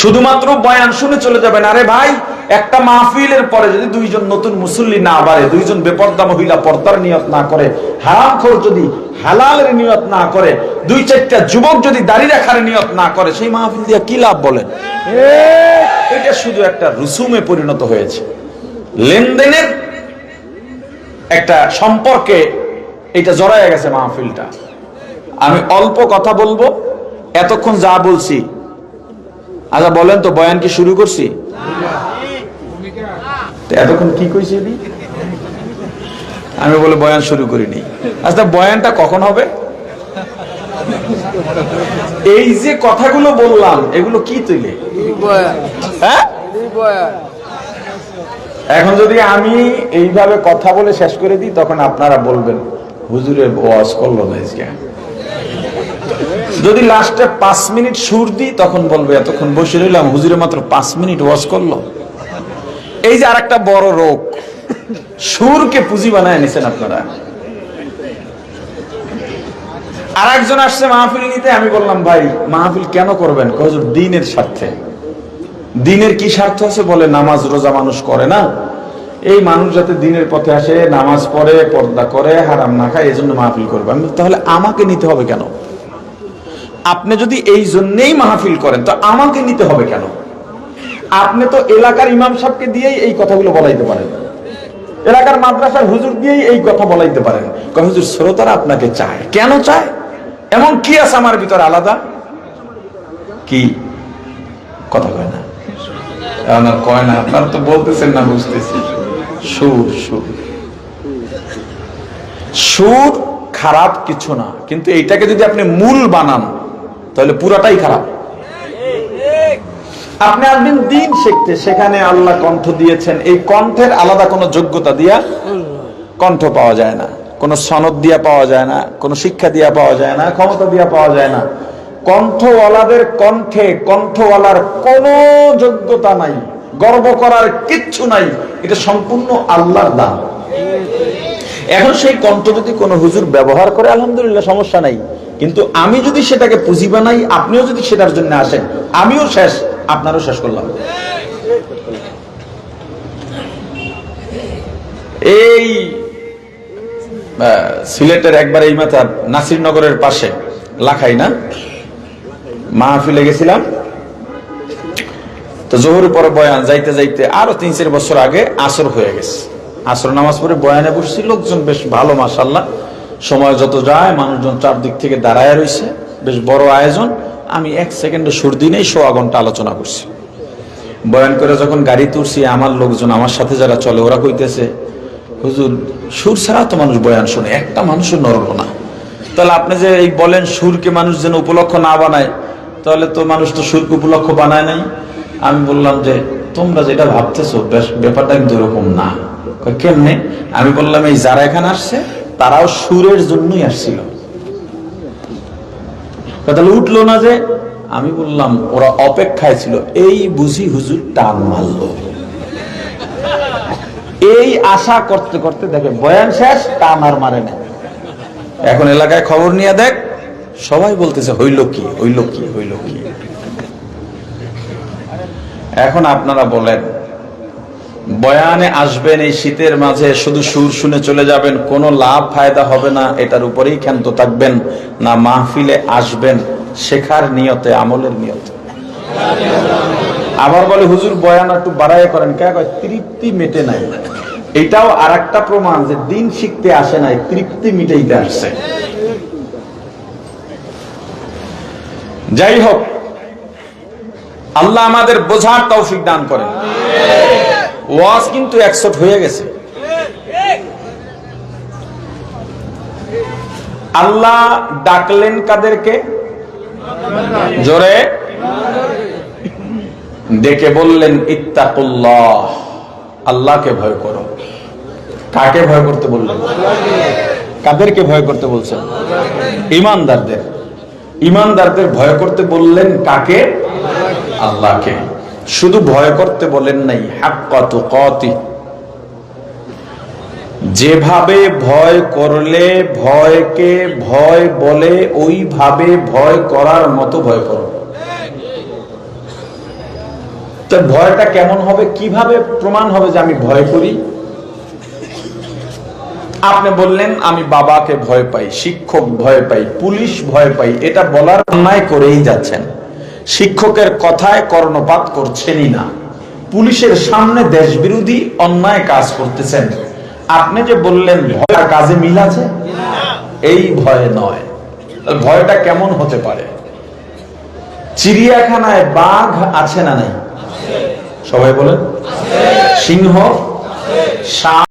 শুধুমাত্র বয়ান শুনে চলে যাবেন। আরে ভাই, একটা মাহফিলের পরে যদি দুইজন নতুন মুসল্লি না বাড়ে, দুইজন বেপর্দা মহিলা পর্দার নিয়ত না করে হারাম খোর যদি হালালের নিয়ত না করে, দুই চারটা যুবক যদি দাড়ি রাখার নিয়ত না করে, সেই মাহফিল দিয়ে কি লাভ বলেন? এটা শুধু একটা রুসুমে পরিণত হয়েছে। লেনদেনের একটা সম্পর্কে এটা জড়ায় গেছে মাহফিলটা। আমি অল্প কথা বলব, এতক্ষণ যা বলছি আচ্ছা বলেন তো, বয়ান কি শুরু করছি? এতক্ষণ কি কইছি আমি? বলে বয়ান শুরু করিনি। আচ্ছা বয়ানটা কখন হবে? এই যে কথাগুলো বললাম, এগুলো কি তুলে? হ্যাঁ? এখন যদি আমি এইভাবে কথা বলে শেষ করে দিই, তখন আপনারা বলবেন, হুজুরের ওয়াজ করল না যদি লাস্টে পাঁচ মিনিট সুর দিই, তখন বলবে, এতক্ষণ বসে রইলাম, হুজুরে মাত্র পাঁচ মিনিট ওয়াজ করল। এই যে আরেকটা বড় রোগ, সুরকে পুঁজি বানায় নিছেন আপনারা। আর একজন আসছে মাহফিল নিতে, আমি বললাম, ভাই, মাহফিল কেন করবেন? দিনের স্বার্থে। দিনের কি স্বার্থ আছে? বলে, নামাজ রোজা মানুষ করে না। এই মানুষ যাতে দিনের পথে আসে, নামাজ পড়ে, পর্দা করে, হারাম না খায় এই জন্য মাহফিল করবে। আমি তাহলে আমাকে নিতে হবে কেন? আপনি যদি এই জন্যেই মাহফিল করেন, তো আমাকে নিতে হবে কেন? আপনি তো এলাকার ইমাম সাহেবকে দিয়েই এই কথাগুলো বলাইতে পারেন। এলাকার মাদ্রাসার হুজুর দিয়েই এই কথা বলাইতে পারেন। হুজুর, শ্রোতারা আপনাকে চায়। কেন চায়? এমন কি আছে আমার ভিতরে আলাদা? কি? কথা কয় না। কয় না, আপনারা তো বলতেছেন না, বুঝতেছি। সুর সুর। সুর খারাপ কিছু না, কিন্তু এইটাকে যদি আপনি মূল বানান তাহলে পুরাটাই খারাপ। আপনি আসবেন দিন শিখতে, সেখানে আল্লাহ কণ্ঠ দিয়েছেন। এই কণ্ঠের আলাদা কোনো যোগ্যতা দিয়া কণ্ঠ পাওয়া যায় না। কোনো সনদ দিয়া পাওয়া যায় না, কোনো শিক্ষা দিয়া পাওয়া যায় না, ক্ষমতা দিয়া পাওয়া যায় না। কণ্ঠওয়ালাদের কণ্ঠে কণ্ঠওয়ালার কোনো যোগ্যতা নাই, গর্ব করার কিচ্ছু নাই। এটা সম্পূর্ণ আল্লাহর দান। এখন সেই কণ্ঠ যদি কোনো হুজুর ব্যবহার করে, আলহামদুলিল্লাহ, সমস্যা নাই। কিন্তু আমি যদি সেটাকে পুঁজি বানাই, আপনিও যদি সেটার জন্য আসেন, আমিও শেষ, আপনারও শেষ করলাম। এই সিলেটের একবার এই মাথা নাসিরনগরের পাশে, লাখাই না? মাহফিলে গেছিলাম। তো জোহরের পরে বয়ান, যাইতে যাইতে আরও তিন চার বছর আগে আসর হয়ে গেছে। আসর নামাজ পড়ে বয়ানে বসছি, লোকজন বেশ ভালো মাসাল্লাহ সময় যত যায়, মানুষজন চারদিক থেকে দাঁড়ায় রয়েছে বেশ বড় আয়োজন। আমি এক সেকেন্ডে সুর দিনেই সোয়া ঘণ্টা আলোচনা করছি। বয়ান করে যখন গাড়ি তুলছি, আমার লোকজন, আমার সাথে যারা চলে, ওরা কইতেছে, হুজুর, সুর ছাড়া তো মানুষ বয়ান শুনে। একটা মানুষের নড়লো না। তাহলে আপনি যে এই বলেন, সুরকে মানুষ যেন উপলক্ষ না বানায়, তাহলে তো মানুষ তো সুরকে উপলক্ষ বানায় নাই। আমি বললাম যে, তোমরা যেটা ভাবতেছো ব্যাপারটা কিন্তু এরকম না। কেমনে? আমি বললাম, এই যারা এখানে আসছে তারাও সুরের জন্যই আসছিল। তাহলে উঠল না যে, আমি বললাম, ওরা অপেক্ষায় ছিল। এই বুঝি হুজুর টান মারলো। এই আশা করতে করতে দেখে বয়ান শেষ, টান আর মারে না। এখন এলাকায় খবর নিয়ে দেখ, সবাই বলতেছে, হইল কি হইল কি হইল কি। এখন আপনারা বলেন বয়ানে আসবেন এই শীতের মাঝে, শুধু সুর শুনে চলে যাবেন, কোনো লাভ ফায়দা হবে না, এটার উপরেই ক্ষান্ত থাকবেন, না মাহফিলে আসবেন, শেখার নিয়তে, আমলের নিয়তে। আবার বলে, হুজুর, বয়ান একটু বাড়াই করেন, কে তৃপ্তি মেটে নাই। এটাও আর একটা প্রমাণ যে দিন শিখতে আসে নাই, তৃপ্তি মিটাইতে আসছে। যাই হোক, আল্লাহ আমাদের বোঝার তৌফিক দান করেন। ওয়াজ কিন্তু একশট হয়ে গেছে। আল্লাহ ডাকলেন কাদেরকে? জোরে। ডেকে বললেন, ইত্তাকুল্লাহ, আল্লাহকে ভয় করো। কাকে ভয় করতে বললেন? কাদেরকে ভয় করতে বলছেন? ইমানদারদের। ইমানদারদের ভয় করতে বললেন কাকে? আল্লাহকে। শুধু ভয় করতে বলেন নাই হাক্কাত কতি যেভাবে ভয় করলে ভয়কে ভয় বলে, ওইভাবে ভয় করার মতো ভয় করো। তো ভয়টা কেমন হবে? কীভাবে প্রমাণ হবে যে আমি ভয় করি? আপনি বললেন, আমি বাবাকে ভয় পাই, শিক্ষক ভয় পাই, পুলিশ ভয় পাই, এটা বলার অন্যায় করেই যাচ্ছেন। শিক্ষকের কথায় কর্ণপাত করছেনই না। পুলিশের সামনে দেশ বিরোধী অন্যায় কাজ করতেছেন। আপনি যে বললেন ভয় কাজে মিল আছে? এই ভয় নয়। ভয়টা কেমন হতে পারে? চিড়িয়াখানায় বাঘ আছে না নাই? সবাই বলেন? সিংহ? সাপ?